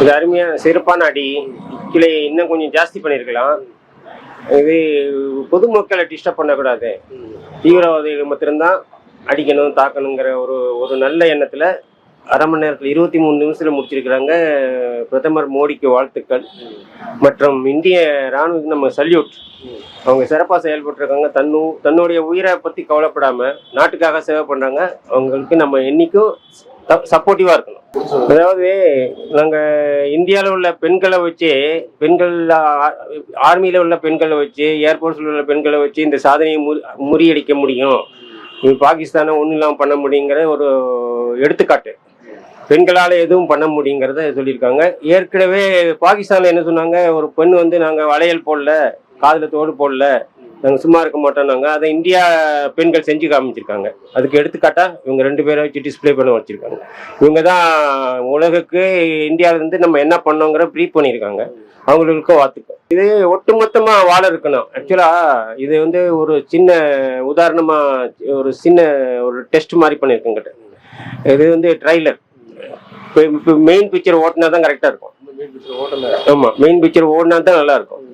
இது அருமையான சிறப்பான அடி. கிளை இன்னும் கொஞ்சம் ஜாஸ்தி பண்ணியிருக்கலாம். இது பொதுமக்களை டிஸ்டர்ப் பண்ணக்கூடாது. தீவிரவாதிகள் மட்டும்தான் அடிக்கணும் தாக்கணுங்கிற ஒரு ஒரு நல்ல எண்ணத்தில் அரை மணி நேரத்தில் இருபத்தி மூணு நிமிஷத்தில் முடிச்சிருக்கிறாங்க. பிரதமர் மோடிக்கு வாழ்த்துக்கள். மற்றும் இந்திய ராணுவத்துக்கு நம்ம சல்யூட் அவங்க சிறப்பாக செயல்பட்டுருக்காங்க. தன்னு தன்னுடைய உயிரை பற்றி கவலைப்படாமல் நாட்டுக்காக சேவை பண்ணுறாங்க அவங்களுக்கு நம்ம என்றைக்கும் சப்போர்ட்டிவாக இருக்கணும். அதாவது நாங்கள் இந்தியாவில் உள்ள பெண்களை வச்சு பெண்கள் ஆர்மியில் உள்ள பெண்களை வச்சு ஏர்போர்ட்ஸில் உள்ள பெண்களை வச்சு இந்த சாதனையை முறி முறியடிக்க முடியும். பாகிஸ்தானை ஒன்றும் இல்லாமல் பண்ண முடியுங்கிற ஒரு எடுத்துக்காட்டு. பெண்களால் எதுவும் பண்ண முடியுங்கிறத சொல்லியிருக்காங்க. ஏற்கனவே பாகிஸ்தானில் என்ன சொன்னாங்க? ஒரு பெண் வந்து நாங்கள் வளையல் போடல காதில் தோடு போடல நாங்கள் சும்மா இருக்க மாட்டோம்னாங்க. அதை இந்தியா பெண்கள் செஞ்சு காமிச்சிருக்காங்க. அதுக்கு எடுத்துக்காட்டாக இவங்க ரெண்டு பேரை வச்சு டிஸ்பிளே பண்ண வச்சுருக்காங்க. இவங்க தான் உலகுக்கு இந்தியாவிலேருந்து நம்ம என்ன பண்ணோங்கிற ப்ரீஃப் பண்ணியிருக்காங்க. அவங்களுக்கு வாத்துக்கும் இது ஒட்டுமொத்தமாக வாழ இருக்கணும். ஆக்சுவலாக இது வந்து ஒரு சின்ன உதாரணமாக ஒரு சின்ன ஒரு டெஸ்ட் மாதிரி பண்ணியிருக்கேங்கிட்ட இது வந்து ட்ரைலர் மெயின் பிக்சர் ஓட்டினா தான் கரெக்டாக இருக்கும். ஆமாம் மெயின் பிக்சர் ஓடினா தான் நல்லா இருக்கும்.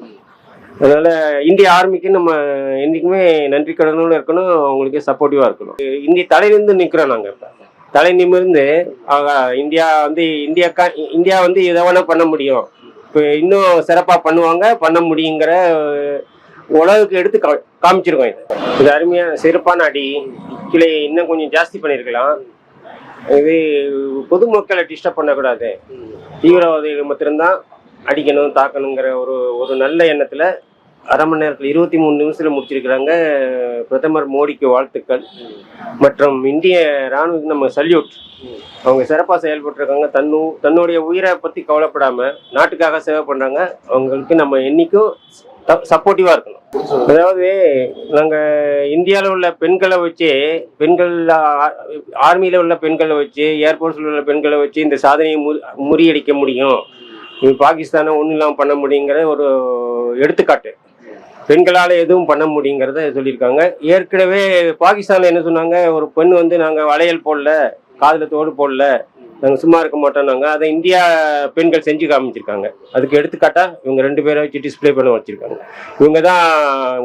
அதனால இந்திய ஆர்மிக்கு நம்ம என்றைக்குமே நன்றி கடனோடு இருக்கணும் அவங்களுக்கு சப்போர்ட்டிவாக இருக்கணும். இந்திய தலையிலிருந்து நிற்கிறோம் நாங்கள் இப்போ தலை நிமிர்ந்து இந்தியா வந்து இந்தியாக்கா இந்தியா வந்து எதை வேணா பண்ண முடியும். இப்போ இன்னும் சிறப்பாக பண்ணுவாங்க பண்ண முடியுங்கிற உலகுக்கு எடுத்து கா காமிச்சிருக்கோம் இது. இது அருமையான சிறப்பான அடி. கிளை இன்னும் கொஞ்சம் ஜாஸ்தி பண்ணியிருக்கலாம். இது பொதுமக்களை டிஸ்டர்ப் பண்ணக்கூடாது. தீவிரவாதிகள் மட்டும்தான் அடிக்கணும் தாக்கணுங்கிற ஒரு ஒரு நல்ல எண்ணத்தில் அரை மணி நேரத்தில் இருபத்தி மூணு நிமிஷத்தில் முடிச்சிருக்கிறாங்க பிரதமர் மோடிக்கு வாழ்த்துக்கள். மற்றும் இந்திய ராணுவத்துக்கு நம்ம சல்யூட் அவங்க சிறப்பாக செயல்பட்டுருக்காங்க. தன்னு தன்னுடைய உயிரை பற்றி கவலைப்படாமல் நாட்டுக்காக சேவை பண்ணுறாங்க அவங்களுக்கு நம்ம என்றைக்கும் சப்போர்ட்டிவாக இருக்கணும். அதாவது நாங்கள் இந்தியாவில் உள்ள பெண்களை வச்சு பெண்கள் ஆர்மியில் உள்ள பெண்களை வச்சு ஏர்போர்ட்ஸில் உள்ள பெண்களை வச்சு இந்த சாதனையை முறி முறியடிக்க முடியும். பாகிஸ்தானை ஒன்றும் இல்லாமல் பண்ண முடியுங்கிற ஒரு எடுத்துக்காட்டு. பெண்களால் எதுவும் பண்ண முடியுங்கிறத சொல்லியிருக்காங்க. ஏற்கனவே பாகிஸ்தானில் என்ன சொன்னாங்க? ஒரு பெண் வந்து நாங்கள் வளையல் போடல காதில் தோடு போடல நாங்கள் சும்மா இருக்க மாட்டோம்னாங்க அதை இந்தியா பெண்கள் செஞ்சு காமிச்சிருக்காங்க. அதுக்கு எடுத்துக்காட்டா இவங்க ரெண்டு பேரை வச்சு டிஸ்ப்ளே பண்ண வச்சிருக்காங்க. இவங்க தான்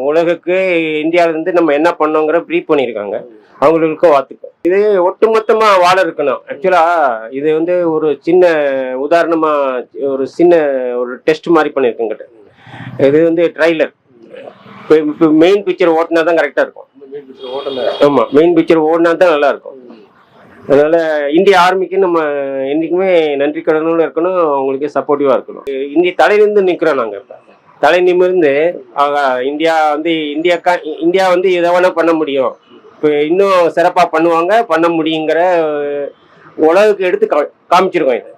உலகுக்கு இந்தியாவிலேருந்து நம்ம என்ன பண்ணோங்கிற ப்ரீஃப் பண்ணியிருக்காங்க. அவங்களுக்கு வாழ்த்துக்கள். இது ஒட்டுமொத்தமா வாழ இருக்கணும். ஆக்சுவலா இது வந்து ஒரு சின்ன உதாரணமா ஒரு சின்ன ஒரு டெஸ்ட் மாதிரி பண்ணியிருக்கேங்கிட்ட இது வந்து ட்ரைலர் இப்போ இப்போ மெயின் பிக்சர் ஓட்டினா தான் கரெக்டாக இருக்கும். ஆமாம் மெயின் பிக்சர் ஓடினா தான் நல்லா இருக்கும். அதனால இந்திய ஆர்மிக்கு நம்ம என்றைக்குமே நன்றி கடனோடு இருக்கணும் அவங்களுக்கு சப்போர்ட்டிவாக இருக்கணும். இந்திய தலையிலிருந்து நிற்கிறோம் நாங்கள் இப்போ தலை நிமிர்ந்து இந்தியா வந்து இந்தியாக்கா இந்தியா வந்து எதை வேணா பண்ண முடியும். இப்போ இன்னும் சிறப்பாக பண்ணுவாங்க பண்ண முடியுங்கிற உலகுக்கு எடுத்து கா காமிச்சிருக்கோம் இதை.